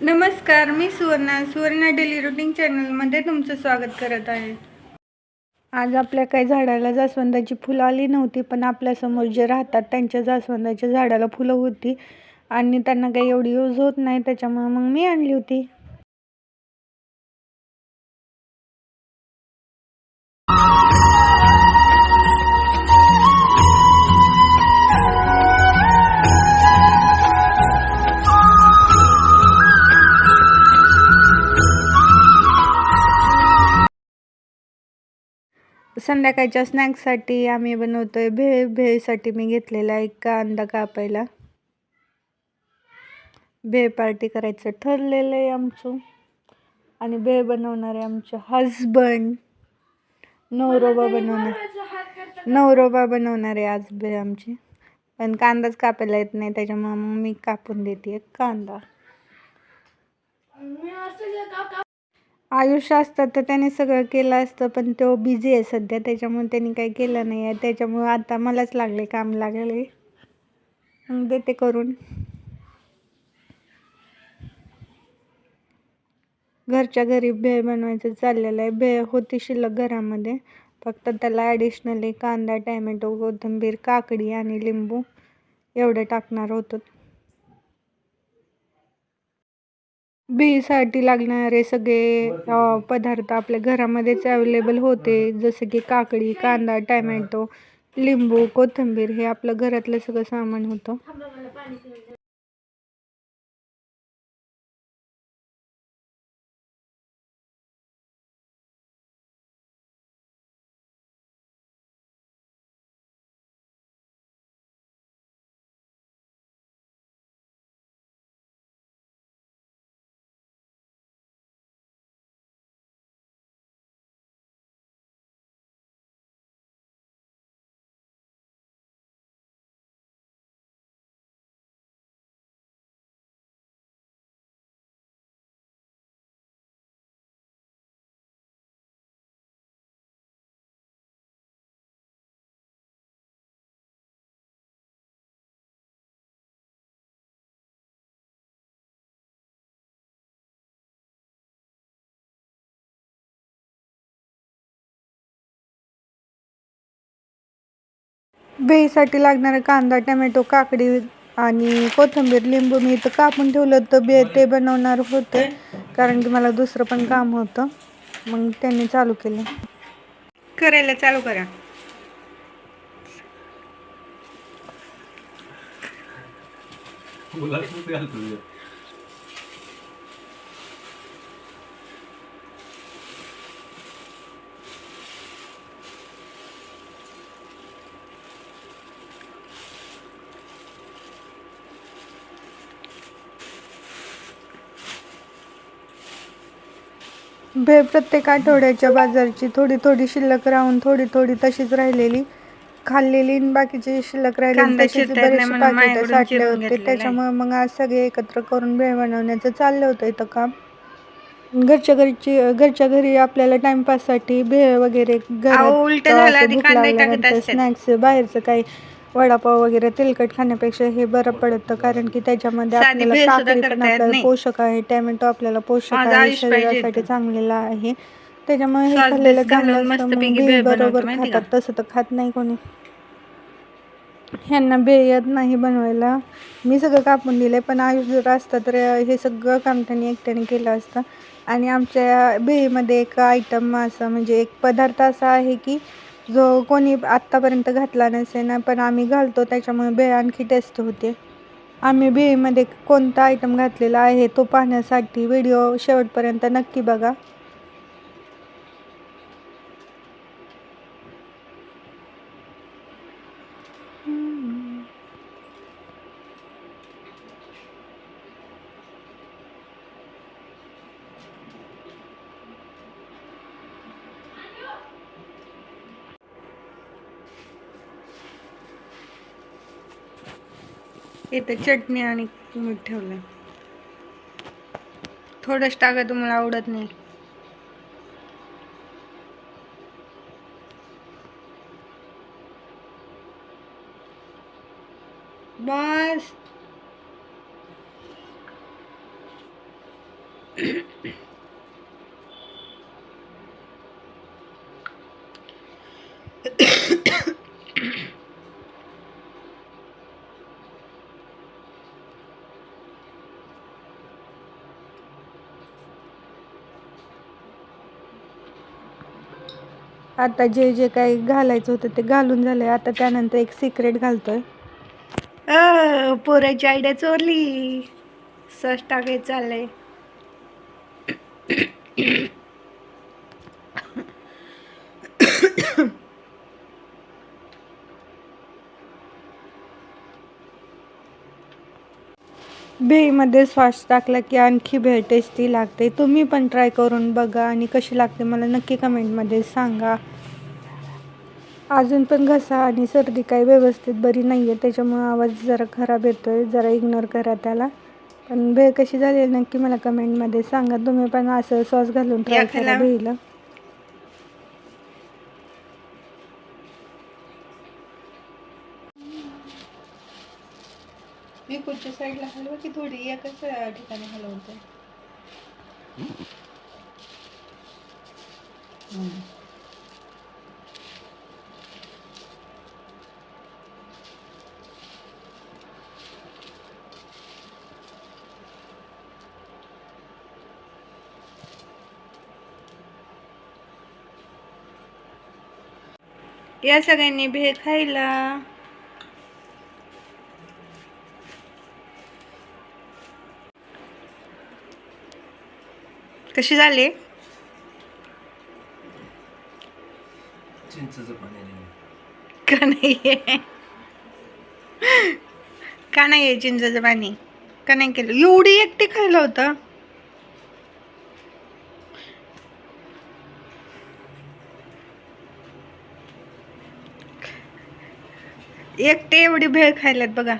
नमस्कार मी Suvarna. Suvarna daily routine चॅनलमध्ये तुमचं स्वागत करत आहे. आज आपल्या काही झाडाला जास्वंदाची फुलं आली नव्हती पण आपल्यासमोर जे राहतात त्यांच्या जास्वंदाच्या झाडाला फुलं होती आणि त्यांना काही एवढी यूज होत नाही त्याच्यामुळे मग मी आणली होती. संध्याकाळच्या स्नॅक्ससाठी आम्ही बनवतोय भेळ. भेळसाठी मी घेतलेला आहे कांदा कापायला. भेळ पार्टी करायचं ठरलेलं आहे आमचं. आणि भेळ बनवणार आहे आमचे हजबंड नवरोबा बनवणार. नवरोबा बनवणार आहे आज भेळ आमची. पण कांदाच कापायला येत नाही त्याच्यामुळे मग मी कापून देते कांदा. आयुष्य असतं तर त्याने सगळं केलं असतं पण तो बिझी आहे सध्या. त्याच्यामुळे त्यांनी काही केलं नाही आहे. त्याच्यामुळे आता मलाच लागले काम लागले. मग देते करून. घरच्या घरी भेळ बनवायचं चाललेलं आहे. भेळ होती शिल्लक घरामध्ये. फक्त त्याला ॲडिशनली कांदा टॅमॅटो कोथिंबीर काकडी आणि लिंबू एवढे टाकणार होतो. भेळीसाठी लागणारे सगळे अ, पदार्थ आपल्या घरामध्येच अवेलेबल होते. जसे की काकडी कांदा टॅमॅटो लिंबू कोथिंबीर हे आपलं घरातलं सगळं सामान होतं. भेळीसाठी लागणारा कांदा टमॅटो काकडी आणि कोथिंबीर लिंबू मी इथं कापून ठेवलं तर बे ते बनवणार होते कारण की मला दुसरं पण काम होतं. मग त्यांनी चालू केलं. करायला चालू करा. भेळ प्रत्येक आठवड्याच्या बाजारची थोडी थोडी शिल्लक राहून थोडी थोडी तशीच राहिलेली. खाल्लेली आणि बाकीची शिल्लक राहिलेली तशीच बरेचसे पाकिटं साठले होते. त्याच्यामुळे मग आज सगळे एकत्र करून भेळ बनवण्याचं चाललं होतं इथं काम. घरच्या घरची घरच्या घरी आपल्याला टाइमपाससाठी भेळ वगैरे स्नॅक्स बाहेरचं काही वडापाव वगैरे तेलकट खाण्यापेक्षा हे बरं पडतं. कारण की त्याच्यामध्ये आपल्याला काकडी पण आपल्याला पोषक आहे. टॅमॅटो आपल्याला पोषक आहे. शरीरासाठी चांगलेला आहे. त्याच्यामुळे हे खाल्लेलं चांगलं असतं. भेळ बरोबर खातात. तसं तर खात नाही कोणी. ह्यांना भेळ येत नाही बनवायला. मी सगळं कापून दिलं पण आयुष जर असतं तर हे सगळं काम त्यांनी एकट्याने केलं असतं. आणि आमच्या भेळीमध्ये एक आयटम असं म्हणजे एक पदार्थ असा आहे की जो कोणी आत्तापर्यंत घातला नसे ना पण आम्ही घालतो त्याच्यामुळे भेळ आणखी टेस्ट होते. आम्ही भेळीमध्ये कोणता आयटम घातलेला आहे तो पाहण्यासाठी व्हिडिओ शेवटपर्यंत नक्की बघा. इथं चटणी आणि मीठ ठेवलं थोडंच टाका तुम्हाला आवडत नाही. बस. आता जे जे काही घालायचं होतं ते घालून झालंय. आता त्यानंतर एक सिक्रेट घालतोय. आहे पोराची आयडिया चोरली. सस टाकायचं चाललंय. भेळीमध्ये सॉस टाकला की आणखी भेळ टेस्टी लागते. तुम्ही पण ट्राय करून बघा आणि कशी लागते मला नक्की कमेंटमध्ये सांगा. अजून पण घसा आणि सर्दी काही व्यवस्थित बरी नाही आहे त्याच्यामुळं आवाज जरा खराब येतो आहे जरा इग्नोर करा त्याला. पण भेळ कशी झाली नक्की मला कमेंटमध्ये सांगा. तुम्ही पण असं सॉस घालून ट्राय करा भेळीला. साईडला हलव की थोडी एकच ठिकाणी हलवते? या सगळ्यांनी भेळ खायला. कशी झाली? का नाही. का नाही आहे चिंचाचं पाणी? का नाही केलं? एवढी एकटी खायला होतं? एकटे एवढी भेळ खायलात बघा.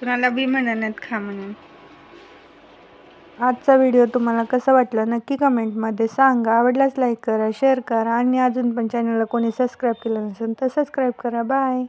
कुणाला बी म्हणण्यात खा म्हणून. आजचा व्हिडिओ तुम्हाला कसा वाटला नक्की कमेंटमध्ये सांगा. आवडल्यास लाईक करा शेअर करा आणि अजून पण चॅनलला कोणी सबस्क्राईब केलं नसेल तर सबस्क्राईब करा. बाय